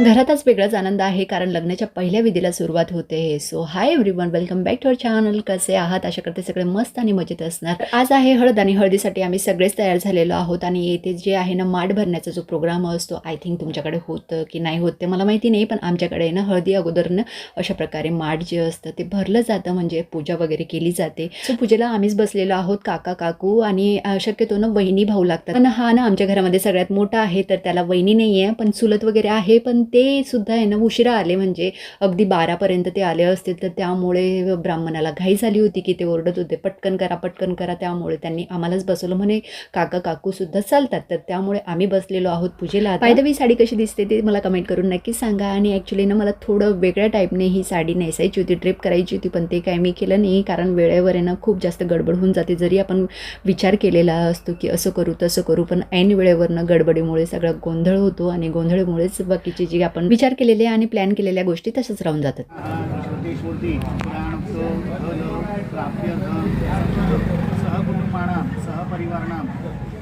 घरातच वेगळाच आनंद आहे कारण लग्नाच्या पहिल्या विधीला सुरुवात होते. Hey so hi everyone welcome back to our channel कसे आहात? अशा करते सगळे मस्त आणि मजेत असणार. आज आहे हळद आणि हळदीसाठी आम्ही सगळेच तयार झालेलो आहोत आणि येथे जे आहे ना माठ भरण्याचा जो प्रोग्राम असतो आय थिंक तुमच्याकडे होतं की नाही होत ते मला माहिती नाही पण आमच्याकडे ना हळदी अगोदरनं अशा प्रकारे माठ जे असतं ते भरलं जातं म्हणजे पूजा वगैरे केली जाते. सो पूजेला आम्हीच बसलेलो आहोत काका काकू आणि शक्यतो ना वहिनी भाऊ लागतात. पण हा ना आमच्या घरामध्ये सगळ्यात मोठा आहे तर त्याला वहिनी नाही आहे पण चुलत वगैरे आहे पण ते सुद्धा आहे ना उशिरा आले म्हणजे. अगदी बारापर्यंत ते आले असतील तर त्यामुळे ब्राह्मणाला घाई झाली होती की ते ओरडत होते. पटकन करा पटकन करा त्यामुळे त्यांनी आम्हालाच बसवलं. म्हणे काका काकू सुद्धा चालतात. तर त्यामुळे आम्ही बसलेलो आहोत पूजेला पायदवी साडी कशी दिसते ते मला कमेंट करून नक्की सांगा. आणि ॲक्च्युली ना मला थोडं वेगळ्या टाईपने ही साडी नेसायची होती ट्रिप करायची होती पण ते काय मी केलं नाही. कारण वेळेवर आहे ना खूप जास्त गडबड होऊन जाते. जरी आपण विचार केलेला असतो की असं करू तसं करू पण ऐन वेळेवरनं गडबडीमुळे सगळा गोंधळ होतो. आणि गोंधळीमुळेच बाकीची जी आपण विचार केलेले आणि प्लॅन केलेल्या गोष्टी तसंच राहून जातात.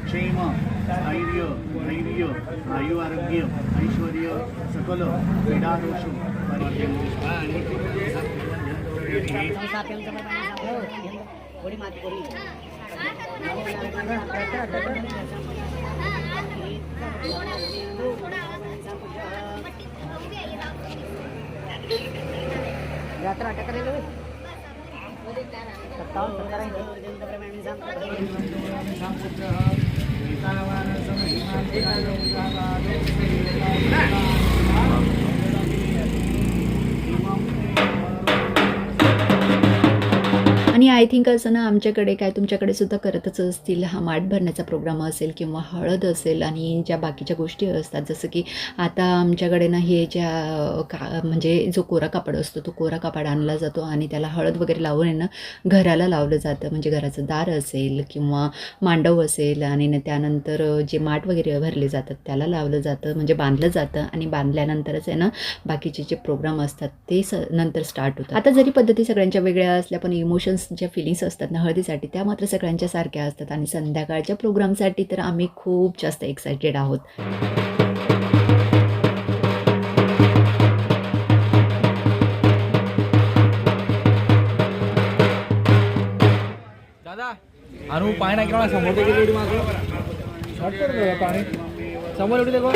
क्षेम स्थैर्य धैर्य आयु आरोग्य ऐश्वर्य सकल क्रीडादोषु Yatra, kata dia lebih. Betul, sekarang ini. Sampai jumpa. आणि आय थिंक असं ना आमच्याकडे काय तुमच्याकडे सुद्धा करतच असतील. हा माठ भरण्याचा प्रोग्राम असेल किंवा हळद असेल आणि ज्या बाकीच्या गोष्टी असतात जसं की आता आमच्याकडे ना हे ज्या का म्हणजे जो कोरा कापड असतो तो कोरा कापड आणला जातो आणि त्याला हळद वगैरे लावून आहे ना घराला लावलं जातं. म्हणजे घराचं दार असेल किंवा मांडव असेल आणि त्यानंतर जे माठ वगैरे भरले जातात त्याला लावलं जातं. म्हणजे बांधलं जातं आणि बांधल्यानंतरच आहे ना बाकीचे जे प्रोग्राम असतात ते स नंतर स्टार्ट होतात. आता जरी पद्धती सगळ्यांच्या वेगळ्या असल्या पण इमोशन्स ज्या फिलिंग्स असतात ना हळदीसाठी त्या मात्र सगळ्यांच्या सारख्या असतात. आणि संध्याकाळच्या प्रोग्रामसाठी तर आम्ही खूप जास्त एक्सायटेड आहोत. अनु पाणी नाही समोर शॉर्ट पाणी. समोर देखो.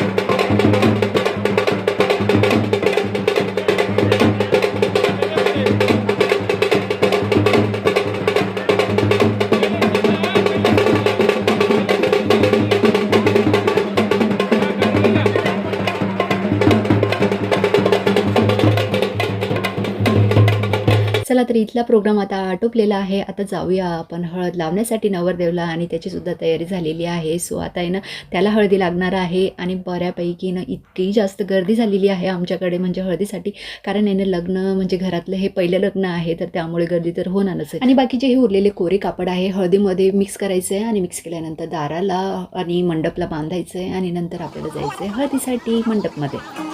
चला तर इथला प्रोग्राम आता आटोपलेला आहे. आता जाऊया आपण. हळद लावण्यासाठी नवरदेवला आणि त्याची सुद्धा तयारी झालेली आहे. सो आता आहे ना त्याला हळदी लागणार आहे आणि बऱ्यापैकी ना इतकी जास्त गर्दी झालेली आहे आमच्याकडे म्हणजे हळदीसाठी. कारण याने लग्न म्हणजे घरातलं हे पहिलं लग्न आहे तर त्यामुळे गर्दी तर होणारच आहे आणि बाकीचे हे उरलेले कोरे कापड आहे हळदीमध्ये मिक्स करायचं आहे आणि मिक्स केल्यानंतर दाराला आणि मंडपला बांधायचं आहे आणि नंतर आपल्याला जायचं आहे हळदीसाठी मंडपमध्ये.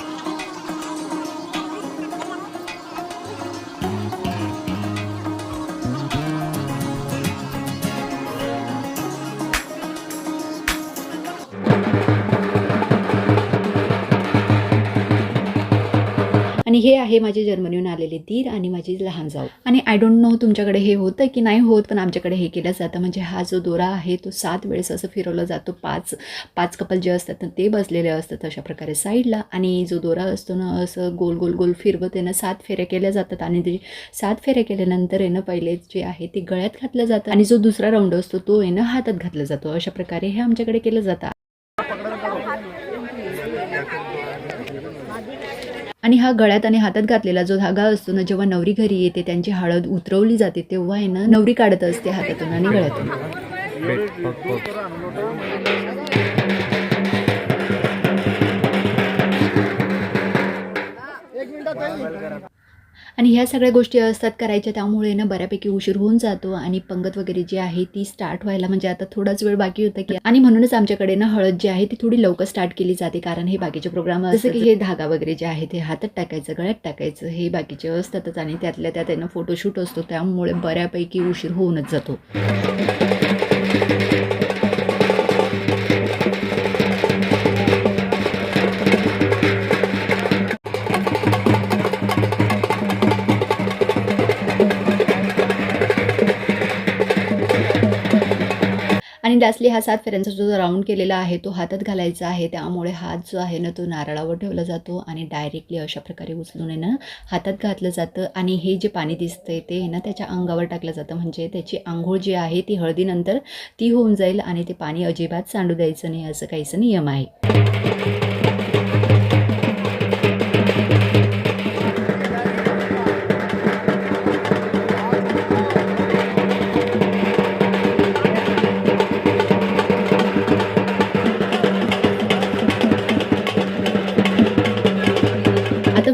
आणि हे आहे माझे जर्मनीहून आलेले दीर आणि माझी लहान जाऊ. आणि आय डोंट नो तुमच्याकडे हे होतं की नाही होत पण आमच्याकडे हे केलं जातं. म्हणजे हा जो दोरा आहे तो सात वेळेस असं फिरवला जातो. पाच पाच कपल जे असतात ना ते बसलेले असतात अशा प्रकारे साईडला. आणि जो दोरा असतो ना असं गोल गोल गोल फिरवत आहे ना सात फेऱ्या केल्या जातात. आणि ते सात फेऱ्या केल्यानंतर आहे ना पहिले जे आहे ते गळ्यात घातलं जातं. आणि जो दुसरा राऊंड असतो तो आहे ना हातात घातला जातो. अशा प्रकारे हे आमच्याकडे केलं जातं. आणि हा गळ्यात आणि हातात घातलेला जो धागा असतो ना जेव्हा नवरी घरी येते त्यांची हळद उतरवली जाते तेव्हा आहे ना नवरी काढत असते हातातून आणि गळ्यातून. आणि ह्या सगळ्या गोष्टी असतात करायच्या त्यामुळे ना बऱ्यापैकी उशीर होऊन जातो. आणि पंगत वगैरे जी आहे ती स्टार्ट व्हायला म्हणजे आता थोडाच वेळ बाकी होता की आणि म्हणूनच आमच्याकडे ना हळद जी आहे ती थोडी लवकर स्टार्ट केली जाते. कारण हे बाकीचे प्रोग्राम जसं की हे धागा वगैरे जे आहे ते हातात टाकायचं गळ्यात टाकायचं हे बाकीचे असतातच. आणि त्यातल्या त्यात त्यांना फोटोशूट असतो त्यामुळे बऱ्यापैकी उशीर होऊनच जातो. आणि लास्टली हा सात फेऱ्यांचा जो राऊंड केलेला आहे तो हातात घालायचा आहे. त्यामुळे हात जो आहे ना तो नारळावर ठेवला जातो आणि डायरेक्टली अशा प्रकारे उचलून आहे ना हातात घातलं जातं. आणि हे जे पाणी दिसतंय ते आहे ना त्याच्या अंगावर टाकलं जातं. म्हणजे त्याची आंघोळ जी आहे ती हळदीनंतर ती होऊन जाईल आणि ते पाणी अजिबात सांडू द्यायचं नाही असं काहीचं नियम आहे.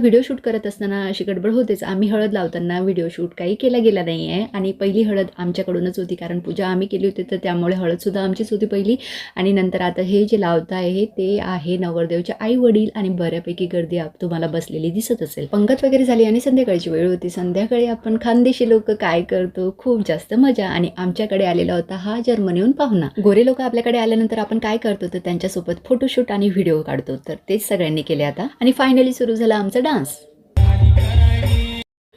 व्हिडिओ शूट करत असताना अशी गडबड होतेच. आम्ही हळद लावताना व्हिडिओ शूट काही केला गेला नाही आहे आणि पहिली हळद आमच्याकडूनच होती कारण पूजा आम्ही केली होती तर त्यामुळे हळदसुद्धा आमचीच होती पहिली. आणि नंतर आता हे जे लावता आहे ते आहे नवरदेवचे आई वडील आणि बऱ्यापैकी गर्दी तुम्हाला बसलेली दिसत असेल. पंगत वगैरे झाली आणि संध्याकाळची वेळ होती. संध्याकाळी आपण खानदेशी लोक काय करतो खूप जास्त मजा. आणि आमच्याकडे आलेला होता हा जर्मनीहून पाहुणा. गोरे लोक आपल्याकडे आल्यानंतर आपण काय करतो तर त्यांच्यासोबत फोटोशूट आणि व्हिडिओ काढतो. तर तेच सगळ्यांनी केले आता. आणि फायनली सुरू झाला आमचा डान्स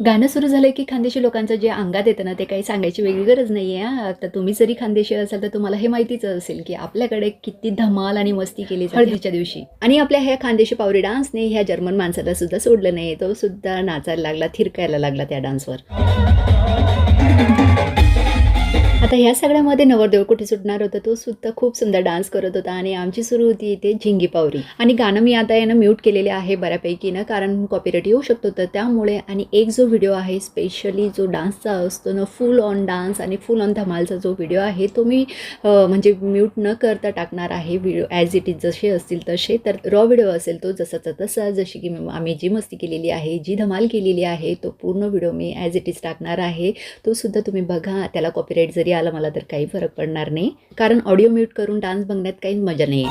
गाणं सुरू झालं की खानदेशी लोकांचं जे अंगात येतं ना ते काही सांगायची वेगळी गरज नाही आहे आता तुम्ही जरी खानदेशी असाल तर तुम्हाला हे माहितीच असेल की आपल्याकडे किती धमाल आणि मस्ती केली हळदीच्या दिवशी. आणि आपल्या ह्या खानदेशी पावरी डान्सने ह्या जर्मन माणसाला सुद्धा सोडलं नाही तो सुद्धा नाचायला लागला थिरकायला लागला त्या डान्सवर. आता ह्या सगळ्यामध्ये नवरदेव कुठे सुटणार होता? तो सुद्धा खूप सुंदर डान्स करत होता आणि आमची सुरू होती इथे झिंगी पावरी. आणि गाणं मी आता यानं म्यूट केलेले आहे बऱ्यापैकी ना कारण कॉपीराईट येऊ शकतो. तर त्यामुळे आणि एक जो व्हिडिओ आहे स्पेशली जो डान्सचा असतो ना फुल ऑन डान्स आणि फुल ऑन धमालचा जो व्हिडिओ आहे तो मी म्हणजे म्यूट न करता टाकणार आहे. व्हिडिओ ॲज इट इज जसे असतील तसे. तर रॉ व्हिडिओ असेल तो जसाचा तसा जशी की आम्ही जी मस्ती केलेली आहे जी धमाल केलेली आहे तो पूर्ण व्हिडिओ मी ॲज इट इज टाकणार आहे. तो सुद्धा तुम्ही बघा. त्याला कॉपीराईट जरी आला मला तर काही फरक पडणार नाही. कारण ऑडिओ म्यूट करून डान्स बघण्यात काही मजा नाही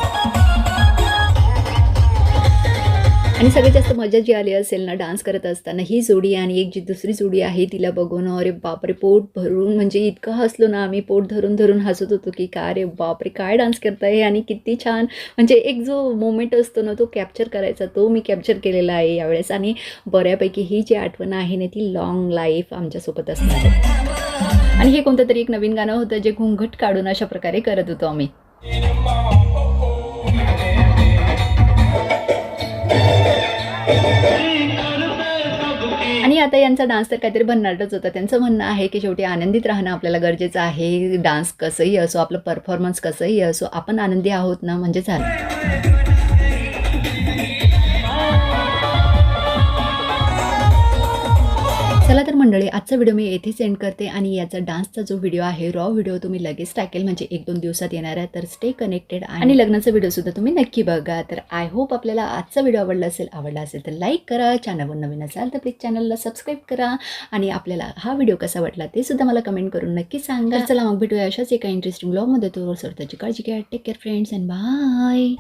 आणि सगळ्यात जास्त मजा जी आली असेल ना डान्स करत असताना ही जोडी आणि एक जी दुसरी जोडी आहे तिला बघून अरे बापरे पोट भरून म्हणजे इतकं हसलो ना आम्ही पोट धरून धरून हसत होतो की का रे बापरे काय डान्स करताय आणि किती छान. म्हणजे एक जो मोमेंट असतो ना तो कॅप्चर करायचा तो मी कॅप्चर केलेला आहे यावेळेस. आणि बऱ्यापैकी ही जी आठवण आहे ना ती लॉंग लाईफ आमच्यासोबत असणार आहे. आणि हे कोणतं तरी एक नवीन गाणं होतं जे घुंघट काढून अशा प्रकारे करत होतो आम्ही. आणि आता यांचा डान्स तर काहीतरी भन्नाटच होता. त्यांचं म्हणणं आहे की शेवटी आनंदित राहणं आपल्याला गरजेचं आहे. डान्स कसंही असो आपलं परफॉर्मन्स कसंही असो आपण आनंदी आहोत ना म्हणजे झालं. चला तर मंडळी आजचा व्हिडिओ मी येथेच एंड करते आणि याचा डान्सचा जो व्हिडिओ आहे रॉ व्हिडिओ तुम्ही लगेच टाकेल. म्हणजे एक दोन दिवसात येणार आहे तर स्टे कनेक्टेड आणि लग्नाचा व्हिडिओ सुद्धा तुम्ही नक्की बघा. तर आय होप आपल्याला आजचा व्हिडिओ आवडला असेल आवडला असेल तर लाईक करा. चॅनलवर नवीन असाल तर प्लीज चॅनलला सबस्क्राईब करा. आणि आपल्याला हा व्हिडिओ कसा वाटला ते सुद्धा मला कमेंट करून नक्की सांगा. चला मग भेटूया अशाच एका इंटरेस्टिंग ब्लॉगमध्ये तो स्वतःची काळजी घ्या. Take care friends and bye